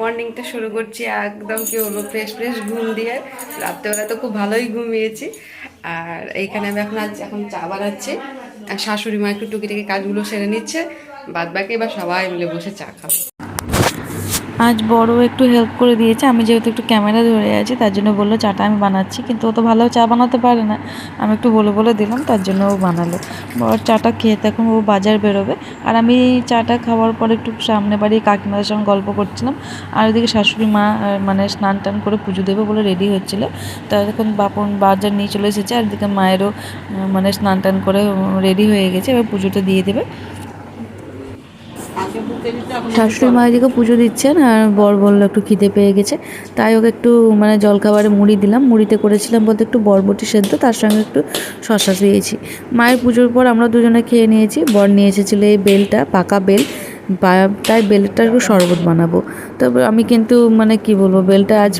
মর্নিংটা শুরু করছি একদম কি হলো ফ্রেশ ফ্রেশ ঘুম দিয়ে। রাত্রেবেলা তো খুব ভালোই ঘুমিয়েছি। আর এইখানে আমি এখন আজ এখন চা বানাচ্ছি। আর শাশুড়ি মা একটু টুকিটাকি কাজগুলো সেরে নিচ্ছে। বাদ বাকি এবার সবাই মিলে বসে চা খাব। আজ বড় একটু হেল্প করে দিয়েছে। আমি যেহেতু একটু ক্যামেরা ধরে আছি, তার জন্য বলল, চাটা আমি বানাচ্ছি। কিন্তু ও তো ভালো চা বানাতে পারে না। আমি একটু বলে বলে দিলাম, তার জন্য ও বানালো। বড় চাটা খেয়ে তখন ও বাজার বেরোবে। আর আমি চাটা খাওয়ার পর একটু সামনে বাড়ি কাকিমাদের সঙ্গে গল্প করছিলাম। আর ওদিকে শাশুড়ি মা মানে স্নান টান করে পুজো দেবে বলে রেডি হচ্ছিল। তা এখন বাপন বাজার নিয়ে চলে এসেছে। আর এদিকে মায়েরও মানে স্নান টান করে রেডি হয়ে গেছে। এবার পুজোটা দিয়ে দেবে। শাশুড়ি মা এদিকে পুজো দিচ্ছেন আর বর বলল একটু খিদে পেয়ে গেছে। তাই ওকে একটু মানে জলখাবারে মুড়ি দিলাম। মুড়িতে করেছিলাম বলতে একটু বরবটি সেদ্ধ, তার সঙ্গে একটু শশা দিয়েছি। মায়ের পুজোর পর আমরা দুজনে খেয়ে নিয়েছি। বর নিয়ে এসেছিল এই বেলটা, পাকা বেল। তাই বেলটা একটু শরবত বানাবো। তবে আমি কিন্তু মানে কি বলব, বেলটা আজ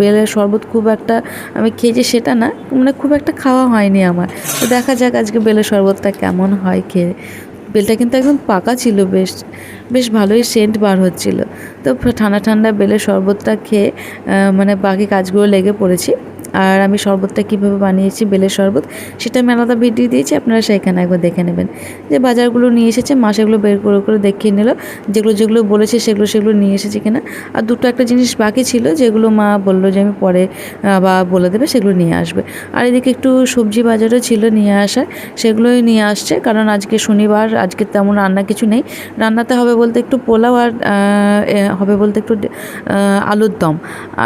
বেলের শরবত খুব একটা আমি খেয়েছি সেটা না মানে খুব একটা খাওয়া হয়নি আমার। তো দেখা যাক আজকে বেলের শরবতটা কেমন হয় খেয়ে। বেলটা কিন্তু একদম পাকা ছিল, বেশ বেশ ভালোই সেন্ট বার হচ্ছিল। তো ঠান্ডা ঠান্ডা বেলের শরবতটা খেয়ে মানে বাকি কাজগুলো লেগে পড়েছি। আর আমি শরবতটা কীভাবে বানিয়েছি, বেলের শরবত, সেটা আমি আলাদা ভিডিও দিয়েছি, আপনারা সেখানে একবার দেখে নেবেন। যে বাজারগুলো নিয়ে এসেছে, মা সেগুলো বের করে করে দেখিয়ে নিল, যেগুলো যেগুলো বলেছে সেগুলো সেগুলো নিয়ে এসেছে কিনা। আর দুটো একটা জিনিস বাকি ছিল, যেগুলো মা বলল যে আমি পরে বা বলে দেবে, সেগুলো নিয়ে আসবে। আর এদিকে একটু সবজি বাজারও ছিল নিয়ে আসা সেগুলোই নিয়ে আসছে, কারণ আজকে শনিবার, আজকে তেমন রান্না কিছু নেই। রান্নাতে হবে বলতে একটু পোলাও আর হবে বলতে একটু আলুর দম।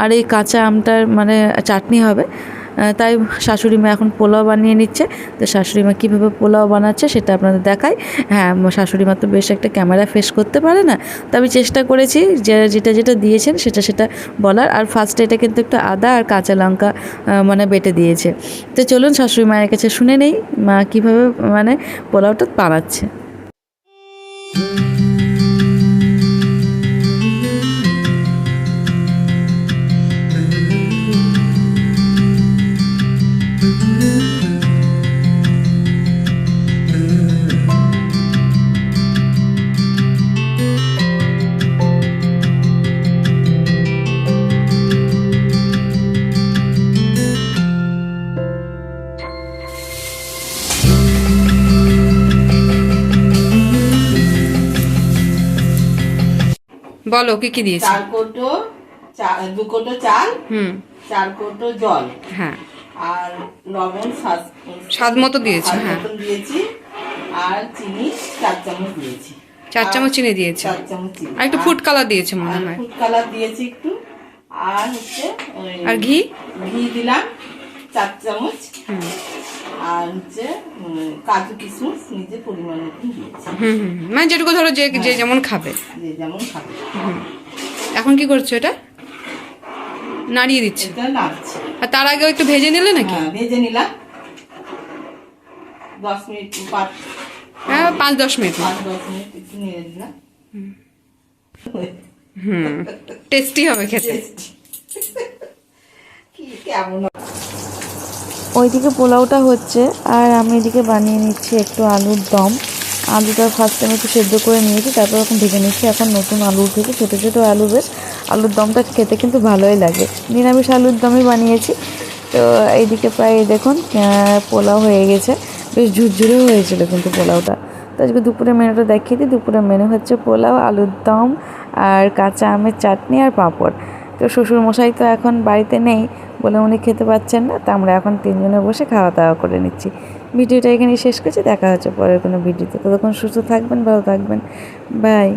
আর এই কাঁচা আমটার মানে চাটনি হবে আহ, তাই শাশুড়ি মা এখন পোলাও বানিয়ে নিচ্ছে। তো শাশুড়ি মা কীভাবে পোলাও বানাচ্ছে সেটা আপনাদের দেখাই। হ্যাঁ শাশুড়ি মা তো বেশ একটা ক্যামেরা ফেস করতে পারে না। তো আমি চেষ্টা করেছি যে যেটা যেটা দিয়েছেন সেটা সেটা বলার। আর ফার্স্টে এটা কিন্তু একটু আদা আর কাঁচা লঙ্কা মানে বেটে দিয়েছে। তো চলুন শাশুড়ি মায়ের কাছে শুনে নেই মা কীভাবে মানে পোলাওটা বানাচ্ছে। বলো কি কি দিয়েছে? চার কোটো চা- দু কোটো চাল হুম। চার কোটো জল হ্যাঁ। আর লবণ স্বাদ স্বাদ মতো দিয়েছি হ্যাঁ। দিয়েছি আর চিনি চার চামচ দিয়েছি। চার চামচ চিনি দিয়েছে। চার চামচ চিনি। আর একটু ফুড কালার দিয়েছে মনে হয়। ফুড কালার দিয়েছি একটু। আর হচ্ছে আর ঘি? ঘি দিলাম চার চামচ। হুম। আর হচ্ছে কাজু কিশমিশ নিজে পরিমাণ মতন দিয়েছি। হুম হুম হুম। মানে যেটুকু ধরো যে যে যেমন খাবে। যে যেমন খাবে। এখন কি করছ এটা? নাড়িয়ে দিচ্ছে? এটা নাড়ছে। আর তার আগে একটু ভেজে নিলে নাকি? হ্যাঁ ভেজে নিলাম। দশ মিনিট পাঁচ হ্যাঁ পাঁচ দশ মিনিট। পাঁচ দশ মিনিট একটু নেড়ে দিলাম। হুম। টেস্টি হবে খেতে। কেমন ওইদিকে পোলাওটা হচ্ছে, আর আমি এদিকে বানিয়ে নিচ্ছি একটু আলুর দম। আলুটা ফার্স্ট টাইম একটু সেদ্ধ করে নিয়েছি, তারপর এখন ভেজে নিচ্ছি। এখন নতুন আলু থেকে ছোটো ছোটো আলু বেশ। আলুর দমটা খেতে কিন্তু ভালোই লাগে। নিরামিষ আলুর দমই বানিয়েছি। তো এইদিকে প্রায় দেখুন পোলাও হয়ে গেছে। বেশ ঝুরঝুরে হয়েছিল কিন্তু পোলাওটা। তো আজকে দুপুরে মেনুটা দেখিয়ে দিই। দুপুরে মেনু হচ্ছে পোলাও, আলুর দম, আর কাঁচা আমের চাটনি আর পাঁপড়। তো শ্বশুর মশাই তো এখন বাড়িতে নেই বলে উনি খেতে পাচ্ছেন না, তা আমরা এখন তিনজনে বসে খাওয়া দাওয়া করে নিচ্ছি। ভিডিওটা এখানে শেষ করছি, দেখা হচ্ছে পরের কোনো ভিডিওতে। ততক্ষণ সুস্থ থাকবেন, ভালো থাকবেন। বাই।